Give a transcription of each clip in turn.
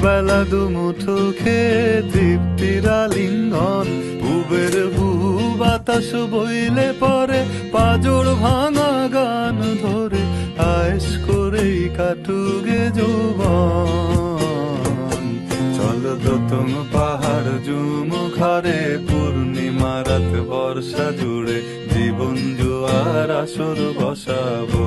দুবেলা দুমুঠো খেয়ে তৃপ্তির আলিঙ্গন। উবের বহু বাতাস বইলে পরে পাজর ভাঙা গান ধরে আয়েস করেই কাটুগে যৌবন। চল দোতম পাহাড় জুম ঘরে পূর্ণিমা রাত বর্ষা জুড়ে জীবন জুয়ার আসর বসাবো।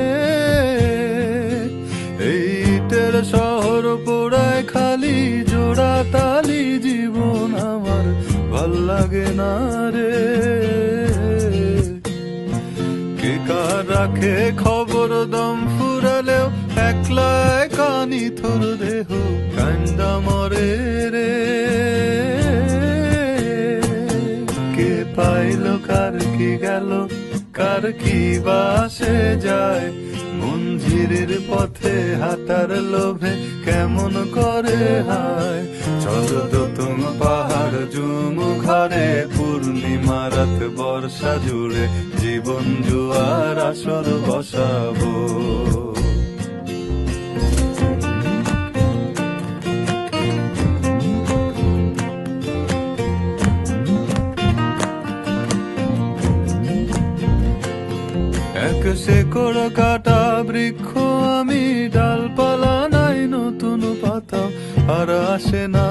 রাখে খবর দম ফুরালেও একলা কানি থর দেহ কান্দা মরে রে। কে পাইল, কার কি গেল, কার কি বাসে যায়? মঞ্জিরের পথে হাঁটার লোভে কেমন করে হায় রাত বর্ষা জুড়ে জীবন জুয়ার আসর বসাবো। এক শেকড় কাটা বৃক্ষ আমি ডালপালা নাই নতুন পাতা। আর আসে না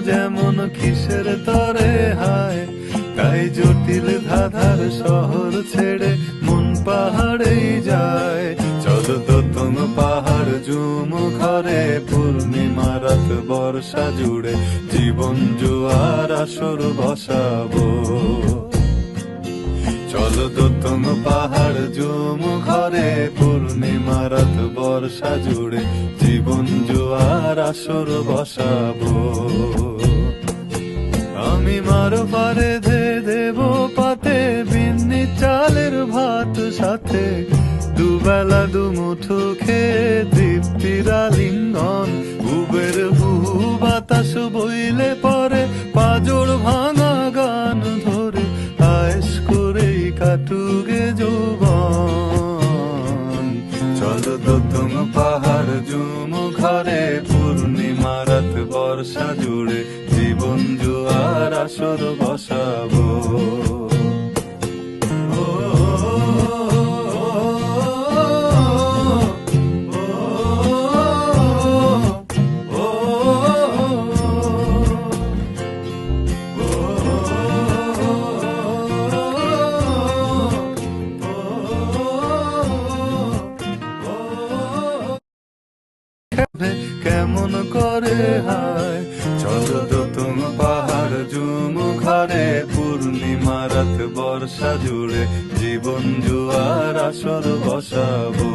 যেমন কিসের তরে হায়। তাই জটিল ধাধার শহর ছেড়ে মন পাহাড়েই যায়। চল তো তুম পাহাড় জুম ঘরে, পূর্ণিমা রাত বর্ষা জুড়ে। জীবন জুয়ার আসর বসাবো। চল দোতম পাহাড় জুম ঘরে, পূর্ণিমা রাত বর্ষা জুড়ে জীবন জোয়ার আসর বসাবো। আমি মার পারে ধে দেব পাতে, বিন্নি চালের ভাত সাথে। দুবেলা দুমুঠো খেয়ে তৃপ্তির আলিঙ্গন, উবের বহু বাতাস বইলে কাটুগে যৌবন। চল দোতম পাহাড় জুম ঘরে পূর্ণিমা রাত বর্ষা জুড়ে জীবন জুয়ার আসর কেমন করে হায়? চল তুম পাহাড় জুম ঘরে পূর্ণিমা রাত বর্ষা জুড়ে জীবন জুয়ার আসর বসাবো।